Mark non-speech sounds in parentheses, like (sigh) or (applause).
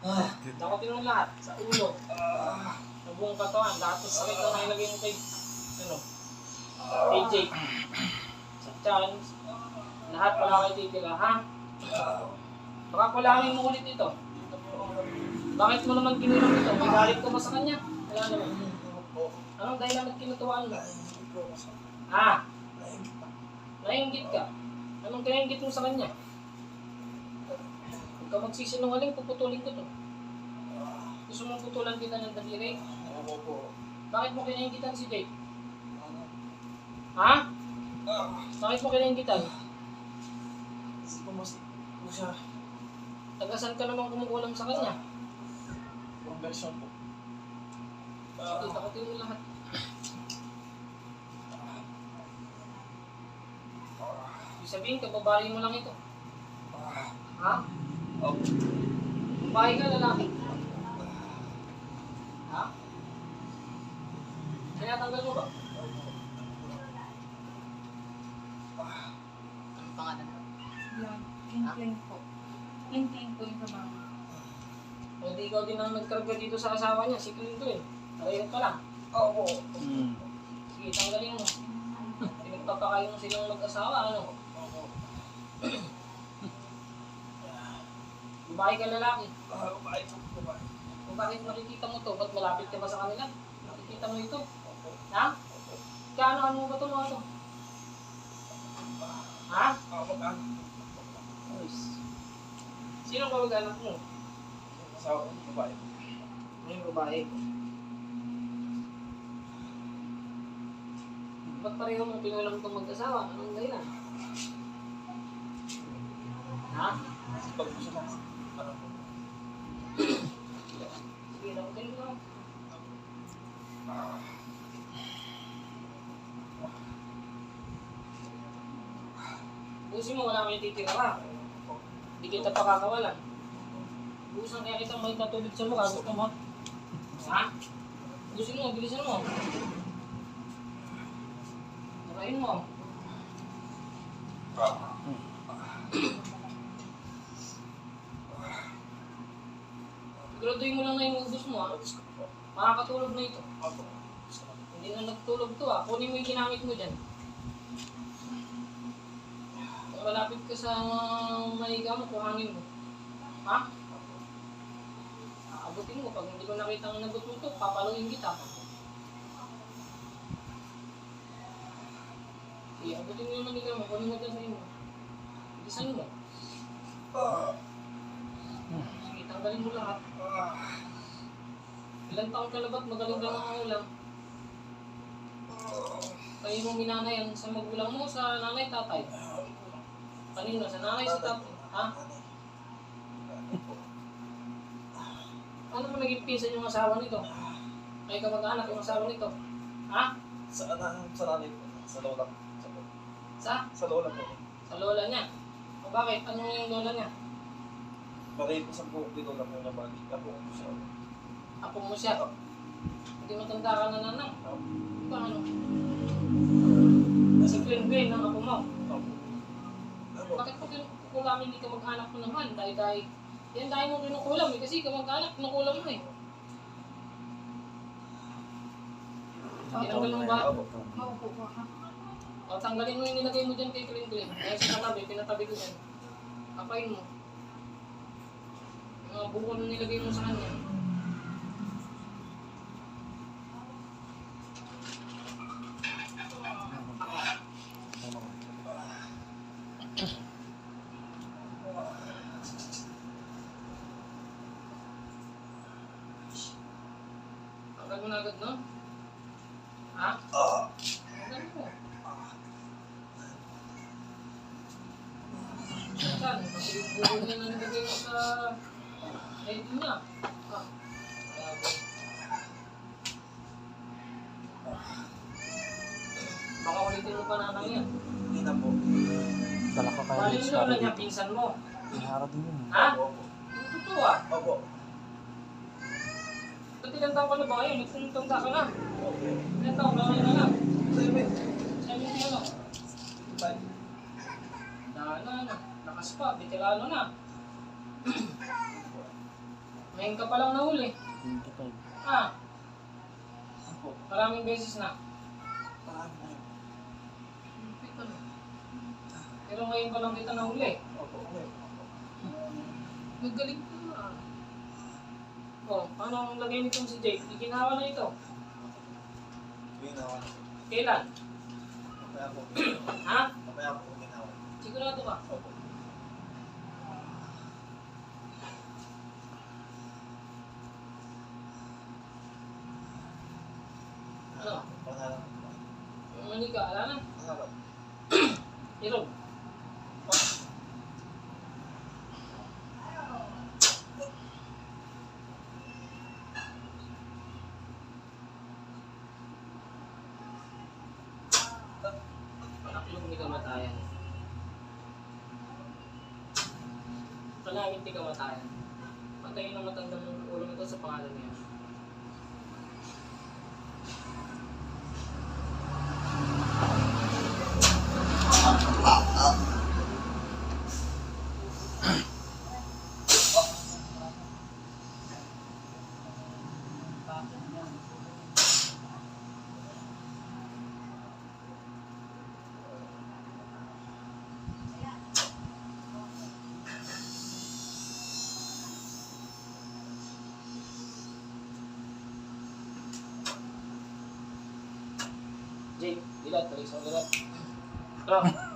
Ah, Dakotin mo lahat sa ulo. Sa buong katawan. Lahat ng sakit na nailagay mo kay, ano, AJ. Sa tiyan. Lahat wala kayo titira, ha? Baka kulangin mo ulit ito. Bakit mo naman kinulang ito? May galit ka ba sa kanya? Wala naman. Anong dahilan at kinutuwaan mo? Ah, nainggit ka. Anong kinainggit mo sa kanya? Huwag ka magsisinungaling, puputulin ko to. Gusto mong putulan kita ng daliri? ako po. Bakit mo kinainggitan si Jake? Ha? Bakit mo kinainggitan? Kasi po mas po siya. Tagasan ka naman kumukulam sa kanya. Conversion po. Sige, takutin mo lahat. Ibig sabihin, kababali mo lang ito. Ha? Oh, Babae ka, lalaki. Ha? Tinatanggal mo ba? Anong pangalan mo? Yan. Clean-clean po. Clean-clean po yung trabaho. O di ikaw din ang nagkarga dito sa asawa niya, si Clint eh. Ayun ka lang. ako. Sige, tanggalin mo. Pinagpapakain mo silang mag-asawa, ano? Babae ka lalaki. Ah, kumain po. Kumain. Kung bakit makikita mo to, ba't malapit ka ba sa kanila? Nakikita mo ito? Ha? Kano ano mo ba ito mga to? Ha? Ah, mag-ano. Nice. Sino ba mag-anak mo? Asawa ko, babae. Ano yung babae? Ba't pareho mong pinulang itong mag-asawa? Anong dahilan? Ha? Kasi pag Busin mo, wala kang titira ka. Hindi kita pakakawalan. Busan kaya kitang may natubig sa mukha. Gusto mo? Ha? Busin mo, bilisan mo. Tarayin mo. Siguraduhin mo lang na yung ubus mo ha. Gusto ko po. Makakatulog na ito. Ko. Hindi na nagtulog to ah. Kunin mo yung ginamit mo dyan. Malapit ka sa mahiga mo, kuhangin mo. Ha? Aabutin mo. Pag hindi ko nakita ang nagututok, papalungin kita. Sige, abutin mo yung mahiga mo. Kunin mo dyan sa inyo. Bilisan mo. Ah, Sige, tanggalin mo lahat. Ilang taon ka na ba't magaling ka ng ulam? Kayo mo minanayan sa magulang mo, sa nanay, tatay. Kanino? Sa nanay, sa tatay. Ha? Ano mo naging pinsan yung asawa nito? Kayo ka mag-anak yung asawa nito? Ha? Sa ana, sa nanay po. Sa lola. Sa? sa lola po. Sa lola niya. O bakit? Ano yung lola niya? Po sa buhok ni lola po na bali. Ako po siya. Apo mo siya. Hindi matanda ka na nanang. Paano? Si Gwen Gwen ng mo. Ako. Ako. Bakit pag kulamin hindi ka mag-anak mo naman? Dahil dahil yan dahil mo kinukulam eh. Kasi ka mag-anak, kinukulam mo eh. Tinanggal mo ba? Ako. Maupo po ako. O tanggalin mo yung nilagay mo dyan kay Kling Kling. Kaya sa katabi, pinatabi ko yan. Kapain mo. Buko na nilagay mo sa kanya. Tanggal mo na agad, no? Ha? Ah, Tanggal mo. Saan? Kasi yung buko niya na nilagay mo sa ID niya. Ah. Baka ulitin mo pa na yan. hindi na po. Dala ko kayo Bali yung pinsan mo. Hara din yun. Ha? Totoo ah. Ako. Ba't ilang taon ka na ba ngayon? Nagtunda ka na. Okay. Ilang taon ka ngayon na lang? Seven. Sabi mo ano? Five. Dana na. Lakas pa, veterano na. (clears throat) Ngayon ka palang nahuli. 25. Ah, Opo. maraming beses na. Marami na yun. Pito na. Pero ngayon pa lang kita nahuli. Opo. ngayon. Magaling ka na. Oh, paano ang lagay nitong si Jake? Iginawa na ito. Ginawa. Kailan? Mamaya po. (clears throat) Ha? Mamaya po ginawa. Sigurado ka? Opo. Ano? Pangarap. Mani (clears throat) ka, ala na. Irog. Panaklog ni kamatayan. Panangin ni kamatayan. Patayin ang matandang ulo nito sa pangalan niya. Jake, dilat, balik sa dilat. Tara.